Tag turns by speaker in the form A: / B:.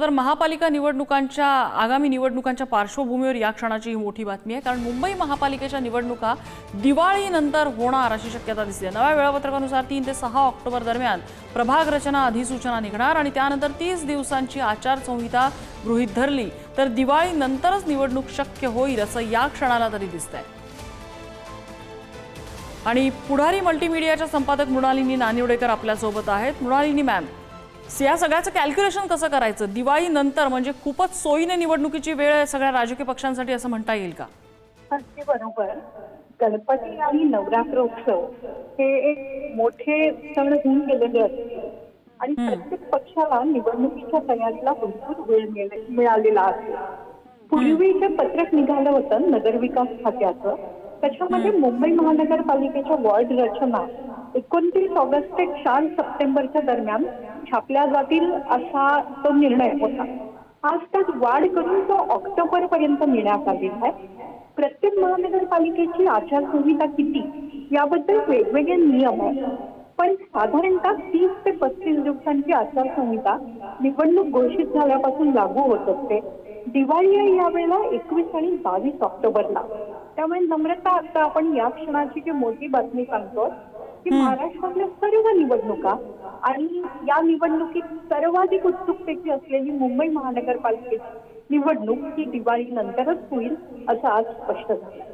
A: तर महापालिका निवडणुकांच्या आगामी निवडणुकांच्या पार्श्वभूमीवर या क्षणाची ही मोठी बातमी आहे. कारण मुंबई महापालिकेच्या निवडणुका दिवाळीनंतर होणार अशी शक्यता दिसते. नव्या वेळापत्रकानुसार तीन ते सहा ऑक्टोबर दरम्यान प्रभाग रचना अधिसूचना निघणार आणि त्यानंतर तीस दिवसांची आचारसंहिता गृहीत धरली. तर दिवाळीनंतरच निवडणूक शक्य होईल असं या क्षणाला तरी दिसतंय. आणि पुढारी मल्टीमीडियाच्या संपादक मृणालिनी नानिवडेकर आपल्यासोबत आहेत. मृणालिनी मॅम या सगळ्याचं कॅल्क्युलेशन कसं करायचं? दिवाळी नंतर म्हणजे खूपच सोयीने निवडणुकीची वेळ सगळ्या राजकीय पक्षांसाठी असं म्हणता येईल का?
B: अगदी बरोबर. गणपती आणि नवरात्रोत्सव हे एक मोठे सण होऊन गेलेले असते आणि प्रत्येक पक्षाला निवडणुकीच्या तयारीला भरपूर वेळ मिळे- मिळालेला असतो पूर्वी जे पत्रक निघालं होतं नगरविकास खात्याचं. त्याच्यामध्ये मुंबई महानगरपालिकेच्या वॉर्ड रचना एकोणतीस ऑगस्ट ते चार सप्टेंबरच्या दरम्यान छापल्या जातील असा तो निर्णय होता. आज त्यात वाढ करून तो ऑक्टोबर पर्यंत नेण्यात आलेला आहे. प्रत्येक महानगरपालिकेची आचारसंहिता किती याबद्दल वेगवेगळे नियम आहेत. पण साधारणतः तीस ते पस्तीस दिवसांची आचारसंहिता निवडणूक घोषित झाल्यापासून लागू होत असते. दिवाळी आहे यावेळेला एकवीस आणि बावीस ऑक्टोबरला. त्यामुळे नम्रता आता आपण या क्षणाची जी मोठी बातमी सांगतो की महाराष्ट्रातल्या सर्व निवडणुका आणि या निवडणुकीत सर्वाधिक उत्सुकतेची असलेली मुंबई महानगरपालिकेची निवडणूक ही दिवाळी नंतरच होईल असं आज स्पष्ट झालं.